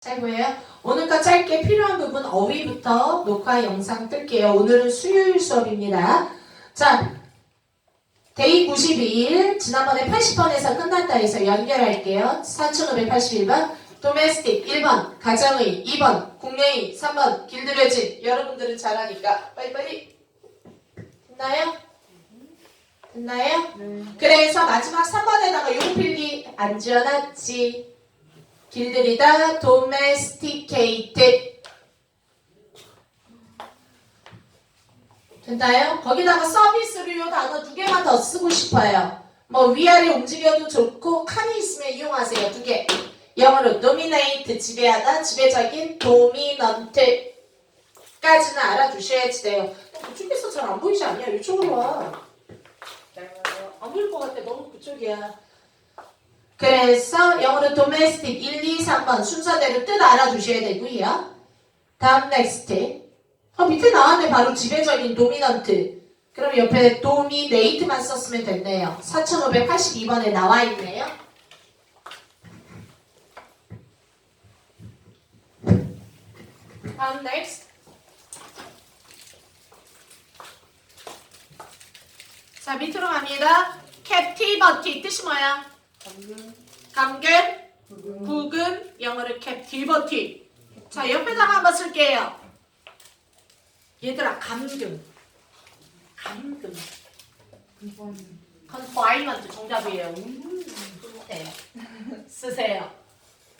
잘 보여요? 오늘 거 짧게 필요한 부분 어휘부터 녹화 영상 뜰게요. 오늘은 수요일 수업입니다. 자, 데이 92일 지난번에 80번에서 끝났다 해서 연결할게요. 4581번 도메스틱 1번 가정의 2번 국내의 3번 길들여진 여러분들은 잘하니까 빨리빨리 됐나요? 됐나요? 그래서 마지막 3번에다가 요거 필기 안 지어놨지 길들이다 domesticated 됐나요? 거기다가 서비스로 요 단어 두 개만 더 쓰고 싶어요. 뭐 위아래 움직여도 좋고 칸이 있으면 이용하세요. 두 개. 영어로 dominate 지배하다 지배적인 dominant까지는 알아두셔야지 돼요. 어, 그쪽에서 잘 안 보이지 않냐? 이쪽으로 와. 안 보일 것 같아. 너무 그쪽이야. 그래서 영어로 domestic 1, 2, 3번 순서대로 뜻 알아두셔야 되고요. 다음 next. 어, 밑에 나왔네. 바로 지배적인 dominant. 그럼 옆에 dominate만 썼으면 됐네요. 4582번에 나와 있네요. 다음 next. 자, 밑으로 갑니다. captivity 뜻이 뭐야? 감금, 부금, 영어로 captivity. 자, 옆에다가 한번 쓸게요. 얘들아, 감금. 감금. confinement 정답이에요. 네. 쓰세요.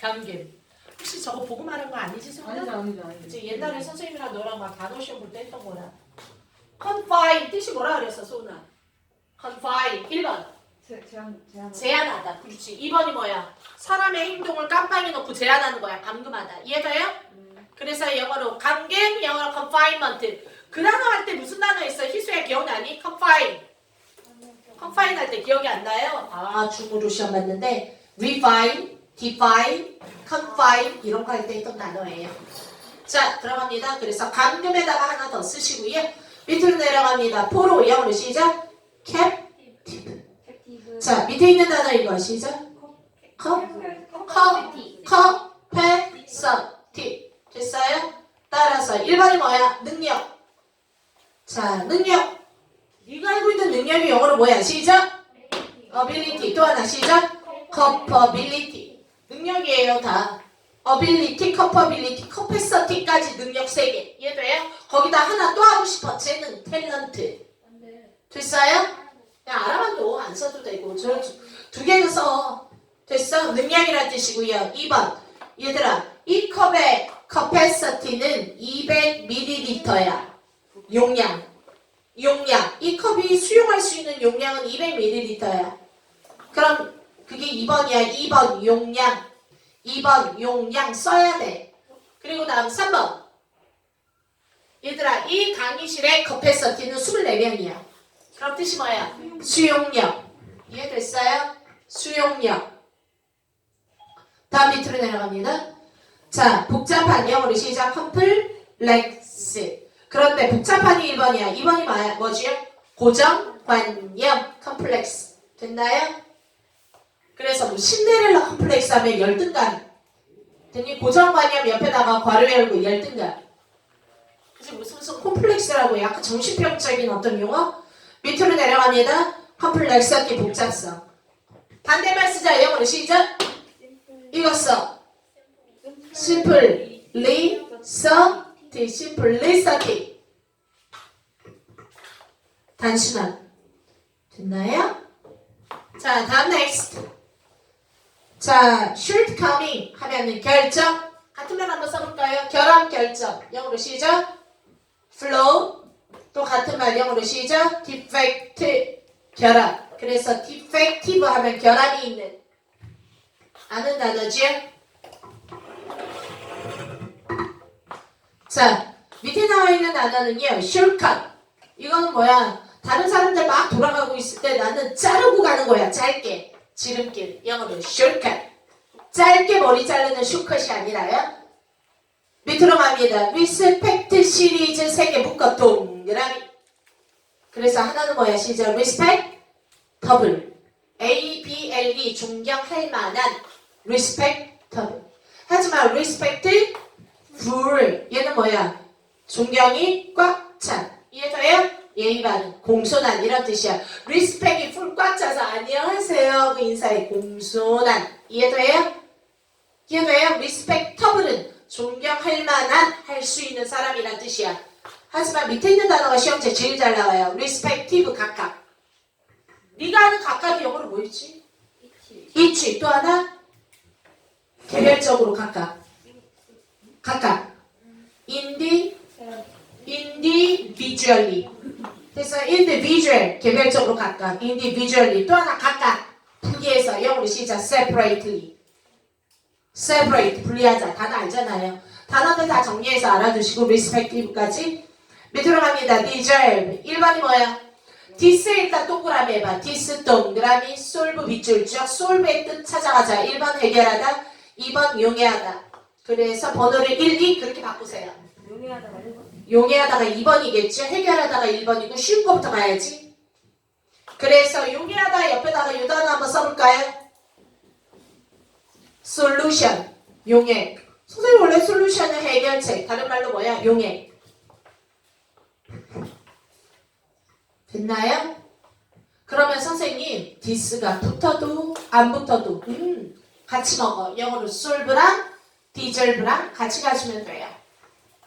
감금. 혹시 저거 보고 말한 거 아니지, 소녀? 아니죠 아니죠 아니죠 이제 옛날에 선생님이랑 너랑 막 단어 시험 볼 때 했던 거라. confine 뜻이 뭐라 그랬어, 소나? confine 1번. 제, 제한 제한 제한하다. 그렇지. 2번이 뭐야? 사람의 행동을 깜빡이 놓고 제한하는 거야. 감금하다. 이해돼요? 그래서 영어로 감금, 영어로 confinement. 그 단어 할 때 무슨 단어 있어? 희수야 기억나니? confine. confine 할 때 기억이 안 나요? 아, 중으로 시험 봤는데 refine, define, confine 이런 거 할때 했던 단어예요. 자, 들어갑니다. 그래서 감금에다가 하나 더 쓰시고요. 밑으로 내려갑니다. 포로 영어로 시작. captive. 자, 밑에 있는 단어 이거 시작. 커, 커, 커, 페, 서, 티. 됐어요? 따라서 1번이 뭐야? 능력. 자, 능력. 네가 알고 있는 능력이 영어로 뭐야? 시작. ability. 또 하나 시작. capability. 능력이에요, 다. ability, capability, capacity까지 능력 3개. 이해돼요? 거기다 하나 또 하고 싶어. 재능, 탤런트. 됐어요? 그냥 알아만 둬. 안 써도 되고. 저 두 개는 써. 됐어? 능력이란 뜻이고요. 2번. 얘들아, 이 컵의 capacity는 200ml야. 용량. 용량. 이 컵이 수용할 수 있는 용량은 200ml야. 그럼 그게 2번이야. 2번 용량. 2번 용량 써야 돼. 그리고 다음 3번. 얘들아, 이 강의실의 capacity는 24명이야. 그럼 뜻이 뭐야? 수용력. 이해됐어요? 수용력. 다음 밑으로 내려갑니다. 자, 복잡한 영어로 시작. 컴플렉스. 그런데 복잡한이 1번이야. 2번이 뭐야? 뭐지요? 고정관념. 컴플렉스. 됐나요? 그래서 뭐 신데렐라 컴플렉스 하면 열등감. 됐니? 고정관념 옆에다가 괄호 열고 열등감. 그래서 무슨 무슨 콤플렉스라고 약간 정신병적인 어떤 용어? 밑으로 내려갑니다. 컴플렉스 기 복잡성. 반대말 쓰자. 영어로 시작. 이거 써. simply, certainty, simplicity. 단순한. 됐나요? 자, 다음 next. 자, shortcoming 하면은 결정. 같은 말 한번 써볼까요? 결함 결정. 영어로 시작. flow. 또 같은 말 영어로 시작. defect. 결함. 그래서 defective 하면 결함이 있는. 아는 단어지요? 자, 밑에 나와 있는 단어는요, shortcut. 이거는 뭐야? 다른 사람들 막 돌아가고 있을 때 나는 자르고 가는 거야, 짧게. 지름길. 영어로 shortcut. 짧게 머리 자르는 숏컷이 아니라요. 밑으로 갑니다. respect 시리즈 3개 묶어 동 그라미. 그래서 하나는 뭐야? 시작. respect, 더블. A, B, L, E 존경할 만한 respectable. 하지만 respect full 얘는 뭐야? 존경이 꽉 찬. 이해돼요? 예의 바른 공손한 이런 뜻이야. respect이 full 꽉 차서 안녕하세요 그 인사에 공손한 이해돼요? 이해돼요? respectable은 존경할 만한 할 수 있는 사람이란 뜻이야. 하지만 밑에 있는 단어가 시험제 제일 잘 나와요. respective 각각. 네가 아는 각각이 영어로 뭐였지? 이치. 또 하나? 개별적으로 각각. 각각. 인디 individually. 그래서 individual 개별적으로 각각. individually. 또 하나 각각. 분리해서 영어로 시작. separately. separate 분리하자. 단어 알잖아요. 단어들 다 정리해서 알아두시고 respective까지 밑으로 갑니다 deserve 1번이 뭐야? 디스 일단 동그라미 해봐. 디스 동그라미 솔브 밑줄 쭉 솔브의 뜻 찾아가자. 1번 해결하다, 2번 용해하다. 그래서 번호를 1, 2 그렇게 바꾸세요. 용해하다가 1번. 용해하다가 2번이겠죠. 해결하다가 1번이고 쉬운 거부터 가야지. 그래서 용해하다 옆에다가 요 단어 한번 써볼까요? 솔루션 용해. 선생님 원래 솔루션은 해결책. 다른 말로 뭐야? 용해. 됐나요? 그러면 선생님 디스가 붙어도 안 붙어도 음 같이 먹어. 영어로 솔브랑 디절브랑 같이 가시면 돼요.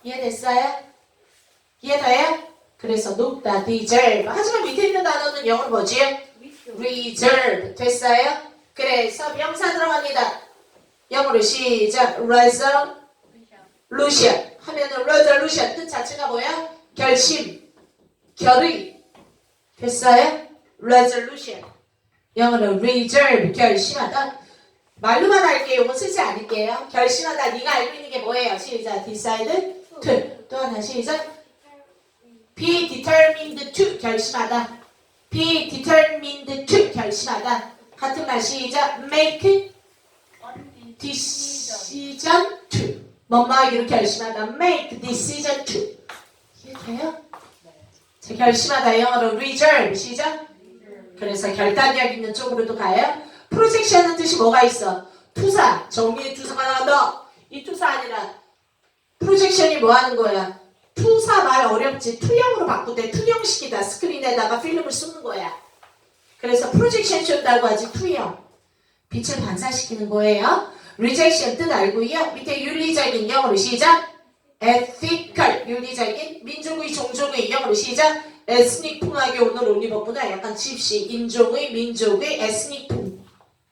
이해됐어요? 이해돼요? 그래서 높다, deserve. 하지만 밑에 있는 단어는 영어로 뭐지? reserve. 됐어요? 그래서 명사 들어갑니다. 영어로 시작. resolution. 하면은 resolution 뜻 자체가 뭐야? 결심, 결의. 됐어요? resolution. 영어로 reserve. 결심하다. 말로만 할게요. 이거 쓰지 않을게요. 결심하다. 네가 알고 있는 게 뭐예요? 시작. decide to. 또 하나 시작. be determined to 결심하다. be determined to 결심하다. 같은 말 시작. make decision to. 뭐뭐하기로 결심하다. make decision to. 이해돼요? 자, 결심하다 영어로 reserve 시작. 그래서 결단력 있는 쪽으로도 가요. 프로젝션은 뜻이 뭐가 있어? 투사. 정리의 투사가 나간다. 이 투사 아니라 프로젝션이 뭐 하는 거야? 투사 말 어렵지. 투영으로 바꾸대. 투영식이다. 스크린에다가 필름을 쏘는 거야. 그래서 프로젝션 쏜다고 하지 투영. 빛을 반사시키는 거예요. 리젝션 뜻 알고요. 밑에 윤리적인 영어로 시작. Ethical 윤리적인 민족의 종족의 영어로 시작. 에스닉 풍하게 오늘 옷 입었구나. 약간 집시 인종의 민족의 에스닉 풍.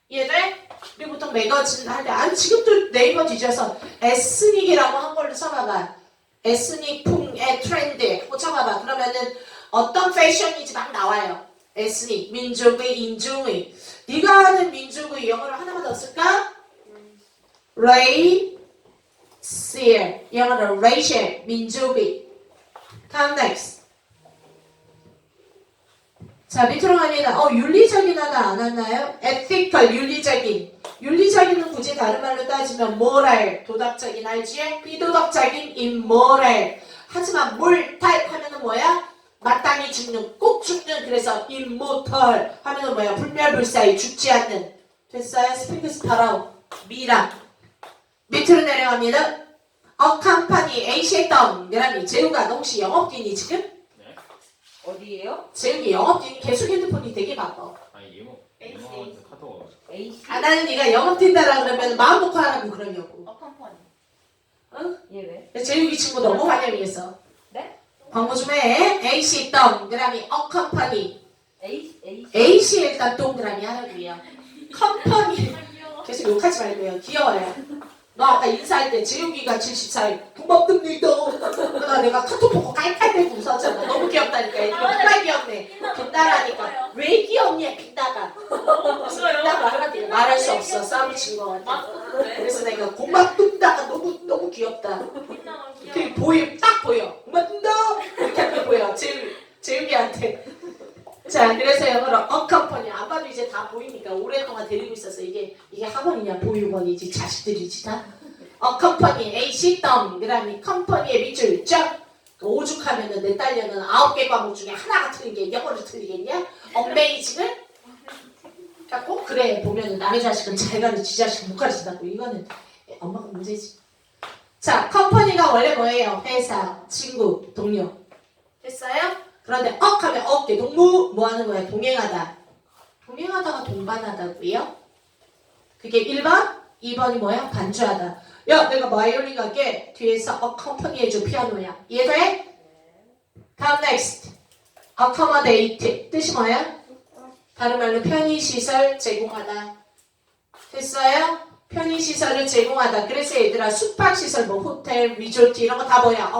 이해돼? 우리 보통 매거진 할때 아니 지금도 네이버 뒤져서 에스닉이라고 한 걸로 써봐봐. 에스닉 풍의 트렌드 하고 쳐봐봐. 그러면은 어떤 패션인지 막 나와요. 에스닉 민족의 인종의 네가 아는 민족의 영어로 하나만 더 쓸까? Racial 영어로 racial 민족의 다음 next 자 밑으로 갑니다. 어 윤리적인 하나 안 왔나요? ethical 윤리적인 윤리적인은 굳이 다른 말로 따지면 moral 도덕적인 알지? 비도덕적인 immoral 하지만 몰탈 하면은 뭐야? 마땅히 죽는 꼭 죽는 그래서 immortal 하면은 뭐야? 불멸불사의 죽지 않는 됐어요? 스피크스 파라오 미라 밑으로 내려갑니다. 어 컴퍼니 에이시에 덤그라미 재우가 너 혹시 영업기니 지금? 어디예요? 재욱이 영업팀 계속 핸드폰이 되게 바빠. 아니 예모 예모한테 카톡 와가지고 AC. 아 나는 네가 영업팀다라 그러면 마음 놓고 하라고 그러냐고. 어 컴퍼니. 응? 얘 왜? 재욱이 친구 너무 환영했어. 네? 광고 좀 해. AC 동그라미 어 컴퍼니. AC. AC. AC 일단 동그라미 하라고요. 컴퍼니. 계속 욕하지 말고요. 귀여워요. 너 아까 인사할 때 재욱이가 74일 고맙습니다. 그러다 내가 카톡 보고 깔깔대고 웃었잖아. 너무 귀엽다니까. 애들이 정말 귀엽네. 빛나라니까. 왜 귀엽냐 빛나가. 빛나가 하나도 말할 수 없어. 싸움 친거 같아. 그래서 내가 고맙습니다가 너무 너무 귀엽다. 그 보여 딱 보여. 고맙습니다. 이렇게 하면 보여. 재욱 재욱이한테. 자 그래서 영어로 어컴퍼니 안 봐도 이제 다 보이니까 오랫동안 데리고 있어서 이게 이게 학원이냐 보육원이지 자식들이지 다. 어컴퍼니 AC 덤 그다음에 컴퍼니의 밑줄 쫙 오죽하면은 내 딸려는 아홉 개 과목 중에 하나가 틀린 게 영어로 틀리겠냐? 어메이징을 갖고 그래 보면은 남의 자식은 잘 가르치 지 자식은 못 가르친다고 이거는 엄마가 문제지. 자, 컴퍼니가 원래 뭐예요? 회사, 친구, 동료. 됐어요? 그런데 억 하면 어깨, 동무 뭐 하는 거야? 동행하다. 동행하다가 동반하다고요? 그게 1번, 2번이 뭐야? 반주하다. 야, 내가 바이올린 갈게. 뒤에서 어 컴퍼니 해줘 피아노야. 이해돼? 다음 next. accommodate 뜻이 뭐야? 다른 말로 편의시설 제공하다. 됐어요? 편의시설을 제공하다. 그래서 얘들아 숙박시설 뭐 호텔, 리조트 이런 거 다 뭐야?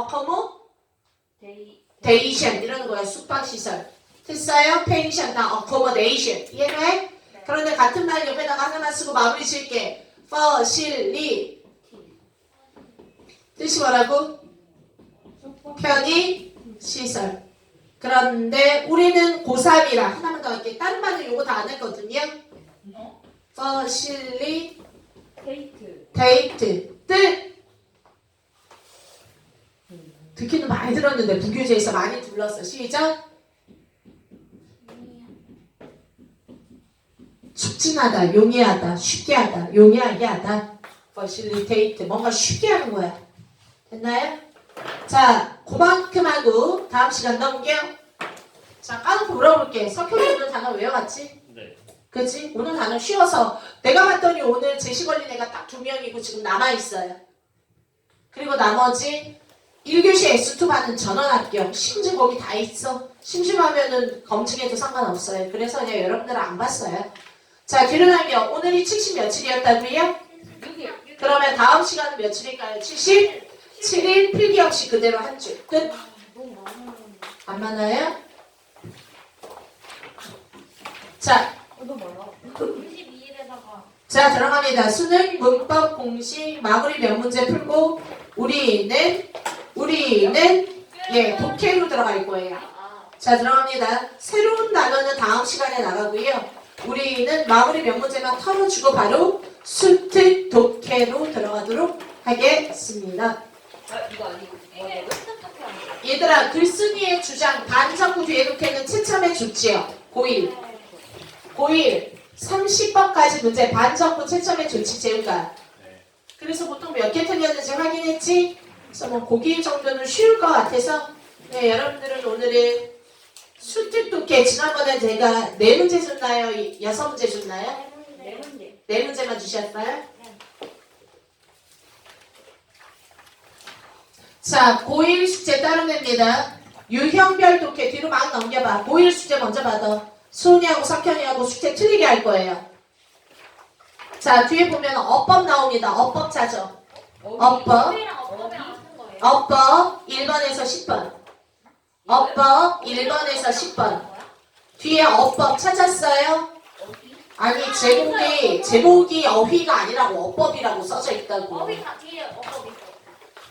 데이 accommodation 이러는 거야. 숙박시설. 됐어요? 펜션 다 accommodation. 이해돼? 그런데 같은 말 옆에다가 하나만 쓰고 마무리 지을게. facility 뜻이 뭐라고? 편의 시설. 그런데 우리는 고3이라 하나만 더 할게. 다른 말은 요거 다 안 했거든요. facility 데이트 뜻. 듣기는 많이 들었는데 부교재에서 많이 불렀어. 시작.促진하다, 용이하다, 쉽게 하다, 용이하게 하다. facilitate 뭔가 쉽게 하는 거야. 됐나요? 자, 그만큼 하고 다음 시간 넘겨. 자, 까놓고 물어볼게. 석현이 오늘 단어 외워갔지? 네. 그치? 오늘 단어 쉬워서 내가 봤더니 오늘 제시 걸린 애가 딱 두 명이고 지금 남아있어요. 그리고 나머지 1교시 S2 받는 전원 합격. 거기 다 있어. 심심하면은 검증해도 상관없어요. 그래서 그냥 여러분들은 안 봤어요. 자, 기른하며 오늘이 70 며칠이었다고요? 6일 그러면 다음 시간은 며칠일까요? 77일 필기 없이 그대로 한 줄. 끝. 안 많아요? 자, 너무 많아 22일에다가 자 들어갑니다. 수능 문법 공식 마무리 몇 문제 풀고 우리는 우리는 예 독해로 들어갈 거예요. 아, 자 들어갑니다. 새로운 단어는 다음 시간에 나가고요. 우리는 마무리 몇 문제만 털어주고 바로 수특 독해로 들어가도록 하겠습니다. 아 거야? 얘들아 글쓴이의 주장 반정부 뒤에 독해는 채점해 줬지요. 고1 고1 30번까지 문제 반정부 채점해 줬지 재우가. 네. 그래서 보통 몇 개 틀렸는지 확인했지? 그래서 뭐 고기 정도는 쉬울 것 같아서 네, 여러분들은 오늘은 수특 독해 지난번에 제가 네 문제 줬나요? 이- 여섯 문제 줬나요? 네 문제 네 문제만 주셨어요? 자, 고1 숙제 다른 애입니다. 유형별 독해 뒤로 막 넘겨봐. 고1 숙제 먼저 받아. 수은이하고 석현이하고 숙제 틀리게 할 거예요. 자, 뒤에 보면 어법 나옵니다. 어법 찾아. 어법. 어이랑 어법이랑 거예요? 어법 1번에서 10번. 어법 1번에서 10번. 뒤에 어법 찾았어요? 아니 제목이 제목이 어휘가 아니라고 어법이라고 써져 있다고. 어휘 다 뒤에 어법 있어.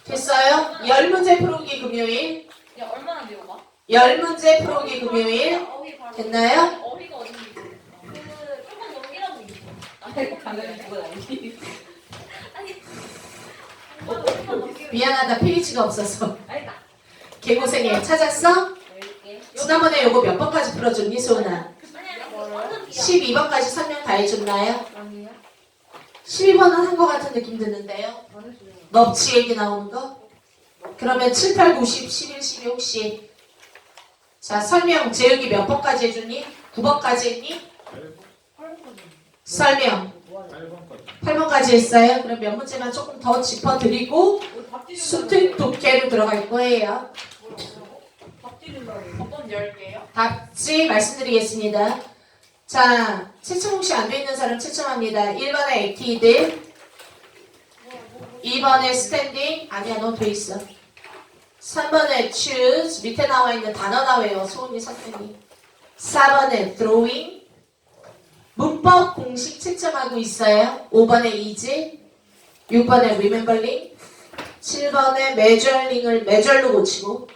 됐어요? 열 문제 풀어오기 금요일. 야 얼마나 배워봐? 열 문제 풀어오기 금요일. 어휘 바로. 됐나요? 어휘가 어딘지. 그 조금 넘기라고 있어. 아니 당연히 그건 아니지 아니. 엄마가 조금 넘기라고. 미안하다 페이지가 없어서. 개고생해. 찾았어? 지난번에 요거 몇 번까지 풀어줬니 소은아? 아니 아니 이거 완전 귀야. 12번까지 설명 다 해줬나요? 아니야 12번은 한거 같은 느낌 드는데요. 넙치 얘기 나오는 거? 그러면 7, 8, 9, 10, 11, 12 혹시 자 설명 재욱이 몇 번까지 해줬니? 9번까지 했니? 8번? 설명 8번까지. 8번까지 했어요. 그럼 몇 문제만 조금 더 짚어드리고 수특 독해로 들어갈 거예요. 어법 10개요? 답지 말씀드리겠습니다. 자, 채점 혹시 안 돼 있는 사람 채점합니다. 1번에 액티드, 2번에 스탠딩, 아니야, 너 돼 있어. 3번에 choose, 밑에 나와 있는 단어 나와요, 소은이 선생님. 4번에 drawing, 문법 공식 채점하고 있어요. 5번에 easy, 6번에 remembering, 7번에 measuring을 measure로 고치고,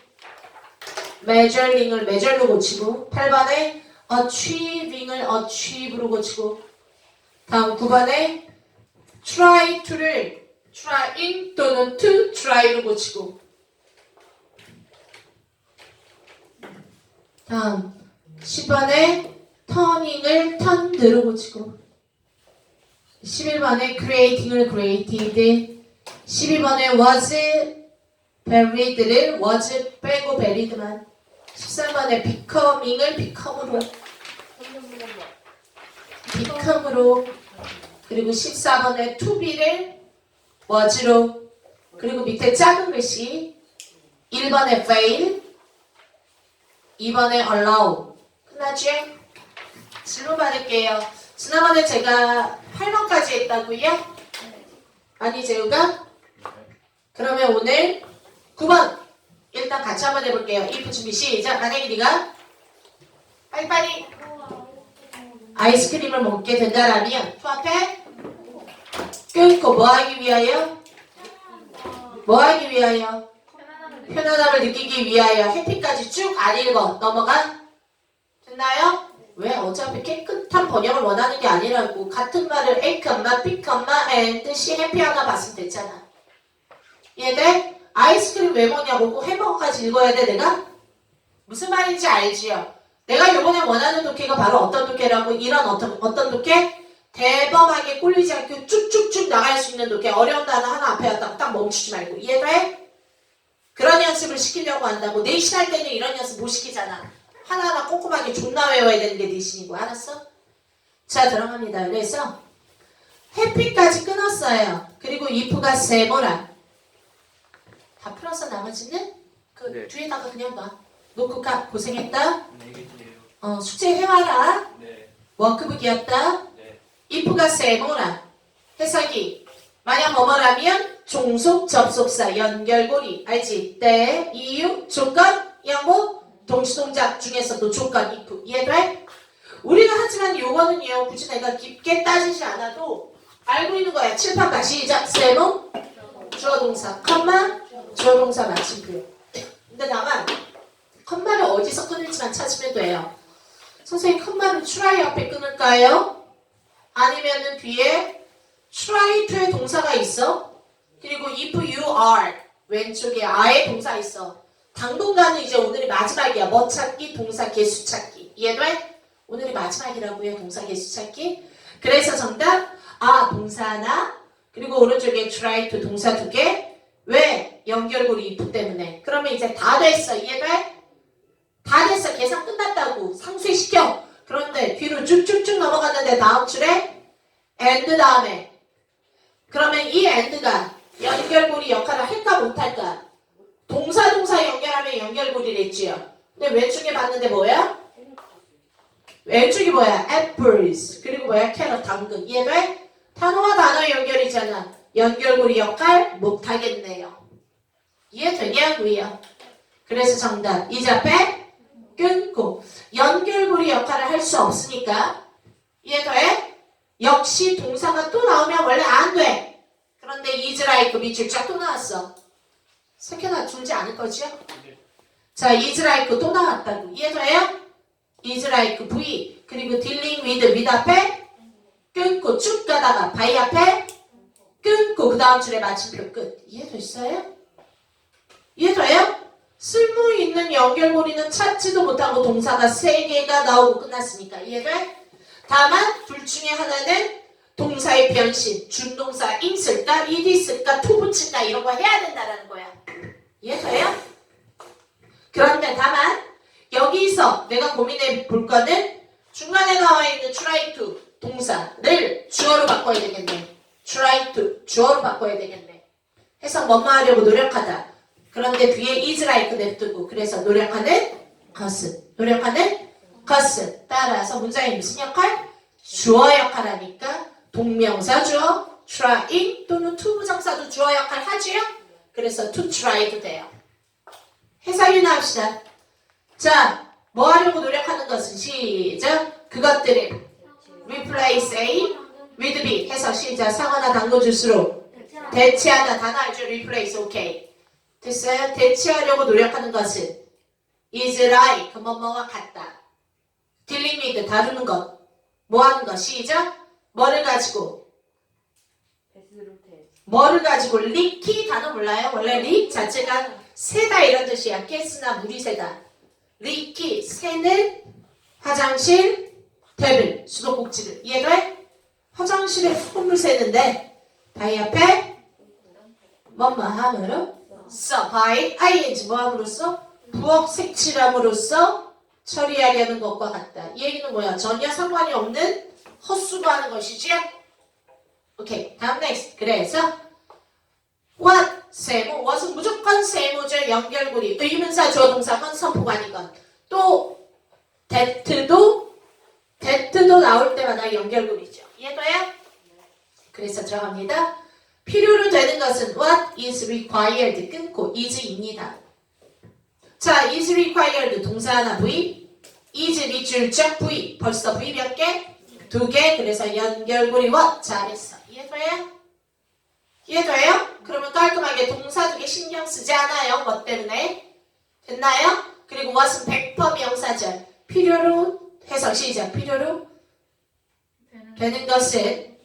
measuring을 measure로 고치고 8번에 achieving을 achieve로 고치고 다음 9번에 try to를 trying 또는 to try로 고치고 다음 10번에 turning을 turned로 고치고 11번에 creating을 created 12번에 was buried를 was 빼고 buried만 13번에 becoming을 become으로 become으로 그리고 14번에 to be를 was로 그리고 밑에 작은 글씨 1번에 fail 2번에 allow 끝났죠? 질문 받을게요. 지난번에 제가 8번까지 했다고요? 아니 재우가? 그러면 오늘 9번 일단 같이 한번 해볼게요. if 준비 시작. 만약에 네가 빨리빨리 아이스크림을 먹게 된다라면 또 앞에 끊고 뭐 하기 위하여? 뭐 하기 위하여? 편안함을 느끼기 위하여 해피까지 쭉 안 읽어 넘어가 됐나요? 왜 어차피 깨끗한 번역을 원하는 게 아니라고 같은 말을 A B N 뜻이 해피 하나 봤으면 됐잖아 얘들 아이스크림 왜 먹냐고 꼭 햄버거까지 읽어야 돼 내가? 무슨 말인지 알지요? 내가 요번에 원하는 독해가 바로 어떤 독해라고 이런 어떤 어떤 독해? 대범하게 꼴리지 않고 쭉쭉쭉 나갈 수 있는 독해 어려운 단어 하나 앞에 왔다가 딱 멈추지 말고 이해돼? 그런 연습을 시키려고 한다고 내신 할 때는 이런 연습 못 시키잖아 하나하나 꼼꼼하게 존나 외워야 되는 게 내신이고 알았어? 자 들어갑니다 그래서 해피까지 끊었어요 그리고 if가 세모라 다 풀어서 나머지는 그 네. 뒤에다가 그냥 놔 놓고 가 고생했다 네. 어, 숙제 해와라 네. 워크북이었다 네. if가 세모라 해석이 만약 뭐뭐라면 종속 접속사 연결고리 알지? 때 이유 조건 양보 동시동작 중에서도 조건 if 이해돼? 우리가 하지만 요거는요 굳이 내가 깊게 따지지 않아도 알고 있는 거야. 칠판가 시작. 세모 주어동사 컴마 주어동사 마침표 근데 다만 컴마를 어디서 끊을지만 찾으면 돼요. 선생님 컴마를 try 앞에 끊을까요? 아니면은 뒤에 try to의 동사가 있어? 그리고 if you are 왼쪽에 are의 동사 있어 당분간은 이제 오늘이 마지막이야. 뭐 찾기 동사 개수 찾기. 이해돼? 오늘이 마지막이라고요 동사 개수 찾기? 그래서 정답? 아 동사 하나. 그리고 오른쪽에 try to 동사 두 개. 왜? 연결고리 if 때문에. 그러면 이제 다 됐어. 이해돼? 다 됐어. 계산 끝났다고. 상쇄시켜. 그런데 뒤로 쭉쭉쭉 넘어갔는데 다음 줄에 and 다음에. 그러면 이 and가 연결고리 역할을 할까 못할까? 동사 동사 연결하면 연결고리랬지요. 근데 왼쪽에 봤는데 뭐야? 왼쪽이 뭐야? apples 그리고 뭐야? 캐럿 당근 이해돼? 단어와 단어 연결이잖아. 연결고리 역할 못하겠네요. 이해되냐고요? 그래서 정답 이 앞에 끊고 연결고리 역할을 할 수 없으니까 이해돼? 역시 동사가 또 나오면 원래 안 돼. 그런데 이즈라이크 밑줄 쫙또 나왔어. 새겨나 줄지 않을 거지요? 자, 이즈라이크 또 나왔다고. 이해돼요? 이즈라이크 V 그리고 딜링 위드 밑 앞에 끊고 쭉 가다가 바이 앞에 끊고 그 다음 줄에 마침표 끝. 이해됐어요? 이해돼요? 쓸모 있는 연결고리는 찾지도 못하고 동사가 세 개가 나오고 끝났으니까 이해돼? 다만 둘 중에 하나는 동사의 변신, 준동사 ing 쓸까, ed 쓸까, to 붙일까 이런 거 해야 된다라는 거야. 이해돼요? 그런데 다만 여기서 내가 고민해 볼 거는 중간에 나와 있는 try to 동사를 주어로 바꿔야 되겠네. try to 주어로 바꿔야 되겠네. 해서 뭐뭐 하려고 노력하다. 그런데 뒤에 is like 냅두고 그래서 노력하는 것은 노력하는 것은 따라서 문장의 무슨 역할? 주어 역할 하니까 동명사 주어 trying 또는 to 부정사도 주어 역할 하지요? 그래서 to try도 돼요. 해석이나 합시다. 자, 뭐 하려고 노력하는 것은 시작. 그것들을 replace A with B 해서 시작. 당근 주스로 대체하다 단어 알죠? replace 오케이. 됐어요? 대체하려고 노력하는 것은 is like 뭐뭐와 같다. dealing with 다루는 것. 뭐 하는 것? 시작. 뭐를 가지고 뭐를 가지고 리키 단어 몰라요? 원래 리 자체가 새다 이런 뜻이야. 가스나 물이 새다. 리키 새는 화장실 테이블 수도꼭지를 이해돼? 화장실에 소금을 새는데 바위 앞에 뭐뭐 함으로 써 바위 ing 뭐 함으로써 부엌 색칠함으로써 처리하려는 것과 같다. 이 얘기는 뭐야? 전혀 상관이 없는 헛수고하는 것이지. 오케이 다음 next. 그래서 what 세모 what은 무조건 세모절 연결고리 의문사 조동사건 선포관이건 또 that도 that도 나올 때마다 연결고리죠. 이해돼요? 그래서 들어갑니다. 필요로 되는 것은 what is required 끊고 is입니다. 자, is required 동사 하나 V, is 밑줄적 V 벌써 V 몇 개? 두 개. 그래서 연결고리와 잘했어. 이해돼요? 이해돼요? 그러면 깔끔하게 동사 두 개 신경 쓰지 않아요. 뭐 때문에? 됐나요? 그리고 what은 100% 명사절. 필요로 해서 시작. 필요로 되는 것은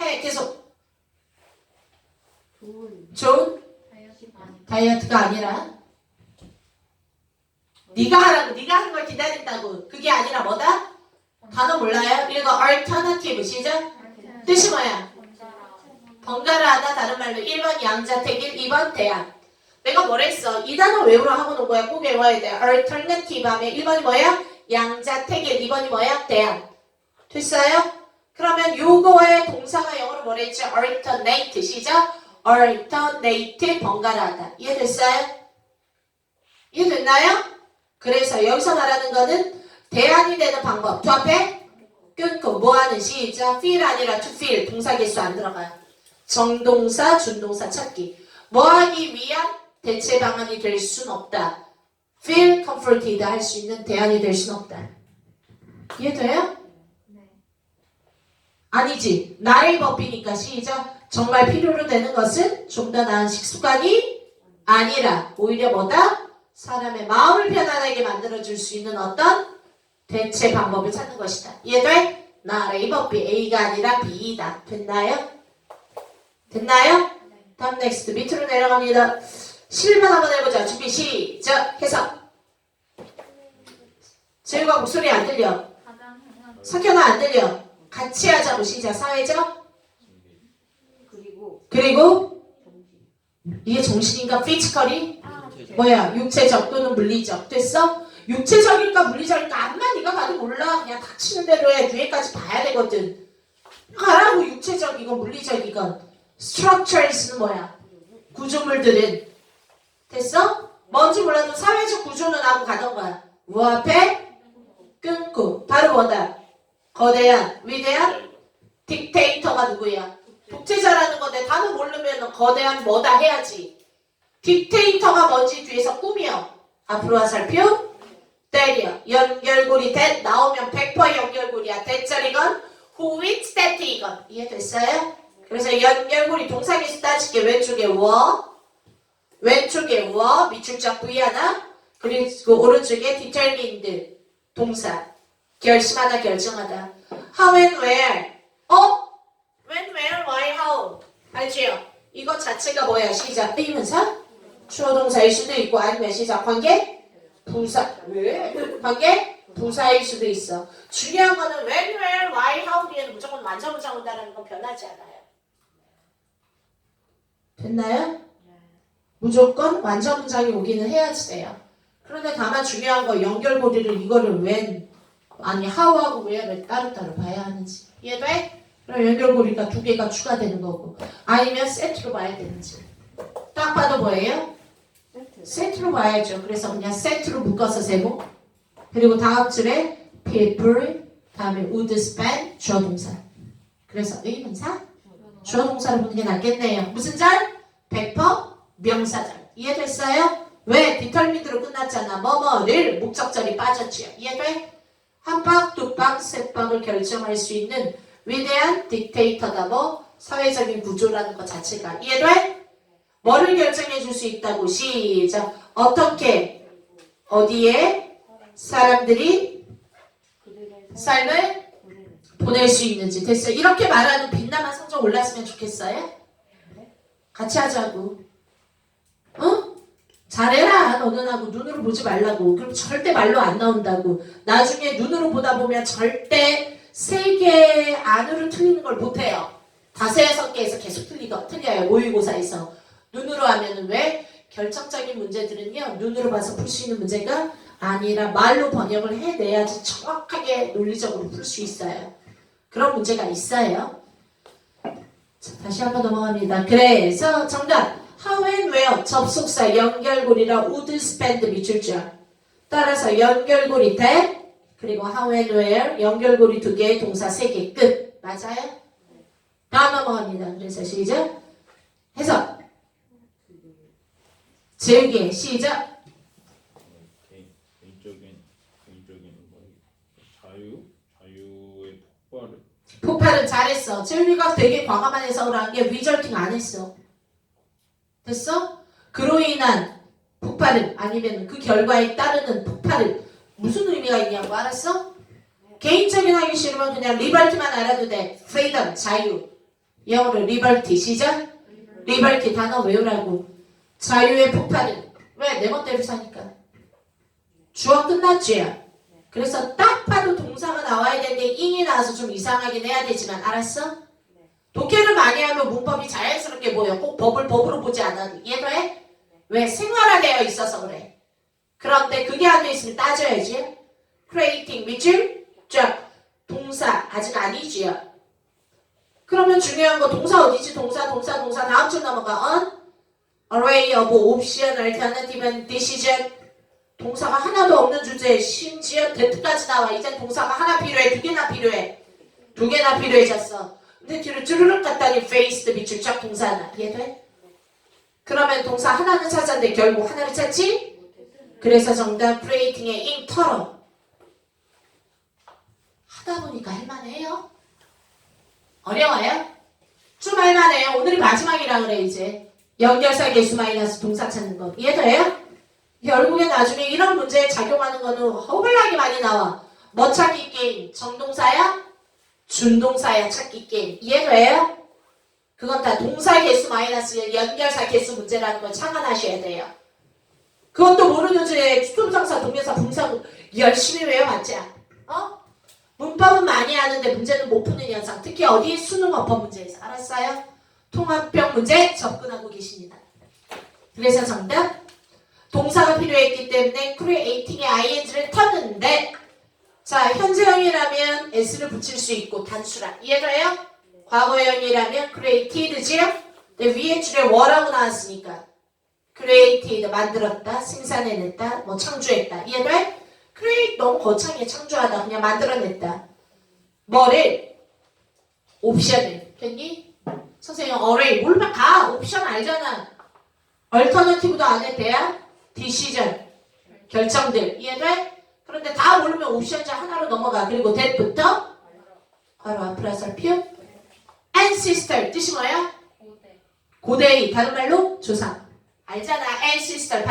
해 계속 좋은 다이어트가 아니라 네가 하라고 네가 하는 걸 기다린다고 그게 아니라 뭐다? 단어 몰라요? 이거 alternative 시작 뜻이 뭐야? 번갈아 하다 다른 말로 1번 양자택일 2번 대안 내가 뭐랬어? 이 단어 외우라 하고 놓은 거야 꼭 외워야 돼 alternative 하면 1번이 뭐야? 양자택일 2번이 뭐야? 대안 됐어요? 그러면 요거의 동사가 영어로 뭐랬지? alternate 시작 alternate 번갈아 하다 이해됐어요? 이해됐나요? 그래서 여기서 말하는 거는 대안이 되는 방법 두 앞에 끊고 뭐하는 시작 feel 아니라 to feel 동사 개수 안 들어가요 정동사 준동사 찾기 뭐하기 위한 대체 방안이 될 순 없다 feel comforted 할 수 있는 대안이 될 순 없다 이해돼요? 아니지 나의 법이니까 시작 정말 필요로 되는 것은 좀 더 나은 식습관이 아니라 오히려 뭐다? 사람의 마음을 편안하게 만들어줄 수 있는 어떤 대체 방법을 찾는 것이다. 이해돼? 나의 법이 A가 아니라 B이다. 됐나요? 됐나요? 다음 넥스트 밑으로 내려갑니다. 실만 한번 해보자. 준비 시작. 해석. 재우가 목소리 안 들려. 석현아 안 들려. 같이 하자고 시작. 사회적. 그리고 그리고 이게 정신인가? 피지컬이 뭐야? 육체적 또는 물리적. 됐어? 육체적일까 물리적일까 암만 네가 봐도 몰라. 그냥 닥치는 대로 해. 뒤에까지 봐야 되거든. 가라고 육체적이건 물리적이건. Structures는 뭐야? 구조물들은 됐어? 뭔지 몰라도 사회적 구조는 하고 가던 거야. 뭐 앞에 끊고 바로 뭐다? 거대한 위대한 딕테이터가 누구야? 독재자라는 건데 단어 모르면 거대한 뭐다 해야지. 딕테이터가 뭔지 뒤에서 꾸며 앞으로 화살표 때려 연결고리 대 나오면 100% 연결고리야 대짜리건 that 이건 이해됐어요? 그래서 연결고리 동사계수 따질게. 왼쪽에 워 왼쪽에 워 밑줄짝 V 하나 그리고 오른쪽에 determined 동사 결심하다 결정하다. How and where? 어? when, where, why, how? 알지요? 이거 자체가 뭐야? 시작. 의문사 주어 동사일 수도 있고 아니면 시작. 관계? 부사. 왜? 관계? 부사일 수도 있어. 중요한 거는 when, where, why, how 뒤에는 무조건 완전문장 온다는 건 변하지 않아요 됐나요? 무조건 완전 문장이 오기는 해야지 돼요. 그런데 다만 중요한 거 연결고리를 이거를 when 아니 how하고 where를 따로따로 봐야 하는지 이해돼? 그럼 연결고리가 두 개가 추가되는 거고 아니면 세트로 봐야 되는지 딱 봐도 뭐예요? 세트 세트로 봐야죠. 그래서 그냥 세트로 묶어서 세고 그리고 다음 줄에 people 다음에 would spend 주어 동사 그래서 의문사 주어 동사를 보는 게 낫겠네요. 무슨 절? 100% 명사절. 이해됐어요? 왜? 디털민드로 끝났잖아. 뭐뭐를 목적절이 빠졌지요. 이해돼? 한 박, 두 박, 세 박을 결정할 수 있는 위대한 딕테이터다. 뭐 사회적인 구조라는 것 자체가 이해돼? 뭐를 결정해 줄 수 있다고 시작. 어떻게 어디에 사람들이 삶을 보낼 수 있는지 됐어요. 이렇게 말하는 빛나만 성적 올랐으면 좋겠어요? 같이 하자고. 어? 잘해라 너는 하고 눈으로 보지 말라고. 그럼 절대 말로 안 나온다고. 나중에 눈으로 보다 보면 절대 세 개 안으로 틀리는 걸 못해요. 개에서 계속 틀리거 틀려요. 모의고사에서 눈으로 하면은 왜 결정적인 문제들은요 눈으로 봐서 풀 수 있는 문제가 아니라 말로 번역을 해내야지 정확하게 논리적으로 풀 수 있어요. 그런 문제가 있어요. 자, 다시 한번 넘어갑니다. 그래서 정답 how and where 접속사 연결고리라 would spend 줄 따라서 연결고리 that 그리고 how and where 연결고리 두 개, 동사 세 개 끝. 맞아요? 다음 넘어갑니다. 그래서 시작. 해석. 재우기 시작. 개인 개인적인 개인적인 뭐 자유 자유의 폭발을 폭발은 잘했어. 재우기가 되게 과감한 해석을 한 게 리절팅 안 했어. 됐어? 그로 인한 폭발은 아니면 그 결과에 따르는 폭발은 무슨 의미가 있냐고 알았어? 개인적인 하기 싫으면 그냥 리버티만 알아도 돼. freedom 자유. 영어로 리버티 시작. 리버티 단어 외우라고. 자유의 폭발은 왜 내 멋대로 사니까. 주어 끝났지. 그래서 딱 봐도 동사가 나와야 되는데 인이 나와서 좀 이상하긴 해야 되지만 알았어? 독해를 많이 하면 문법이 자연스럽게 보여. 꼭 법을 법으로 보지 않아도 이해돼? 왜 생활화되어 있어서 그래. 그런데 그게 안 돼 있으면 따져야지. creating 밑줄 쫙 동사 아직 아니지요. 그러면 중요한 거 동사 어디지? 동사 동사 동사 다음 줄 넘어가 on array of option, alternative, and decision 동사가 하나도 없는 주제에 심지어 대트까지 나와. 이제 동사가 하나 필요해, 두 개나 필요해. 두 개나 필요해졌어. 근데 뒤로 쭈르륵 갔다니 faced 밑줄 쫙 동사 하나. 이해돼? 그러면 동사 하나는 찾았는데 결국 하나를 찾지? 그래서 정답 creating의 인터럼. 하다 보니까 할만해요? 어려워요? 좀 할만해요. 오늘이 마지막이라 그래 이제. 연결사 개수 마이너스 동사 찾는 거. 이해돼요? 결국에 나중에 이런 문제에 작용하는 거는 허블나게 많이 나와. 뭐 찾기 게임? 정동사야? 준동사야 찾기 게임. 이해돼요? 그건 다 동사 개수 마이너스 연결사 개수 문제라는 걸 참관하셔야 돼요. 그것도 모르는 주에 수동상사, 동명사, 분사 열심히 외워봤자. 어? 문법은 많이 하는데 문제는 못 푸는 현상. 특히 어디 수능 어법 문제에서. 알았어요? 통합형 문제 접근하고 계십니다. 그래서 정답 동사가 필요했기 때문에 creating의 ing를 탔는데 자 현재형이라면 s를 붙일 수 있고 단수라. 이해돼요? 과거형이라면 created지요? 위에 줄에 what라고 나왔으니까. created 만들었다 생산해냈다 뭐 창조했다. 이해돼? create 너무 거창해 창조하다. 그냥 만들어냈다. 뭐를? 옵션을. 됐니? 선생님 array 뭘만 가 옵션 알잖아. 얼터너티브도 안 해도 돼야 디시전 결정들 이해돼? 그런데 다 모르면 옵션자 하나로 넘어가 그리고 that부터 바로 살펴 ancestor 뜻이 뭐야? 고대. 고대의 다른 말로 조상 알잖아 ancestor 반대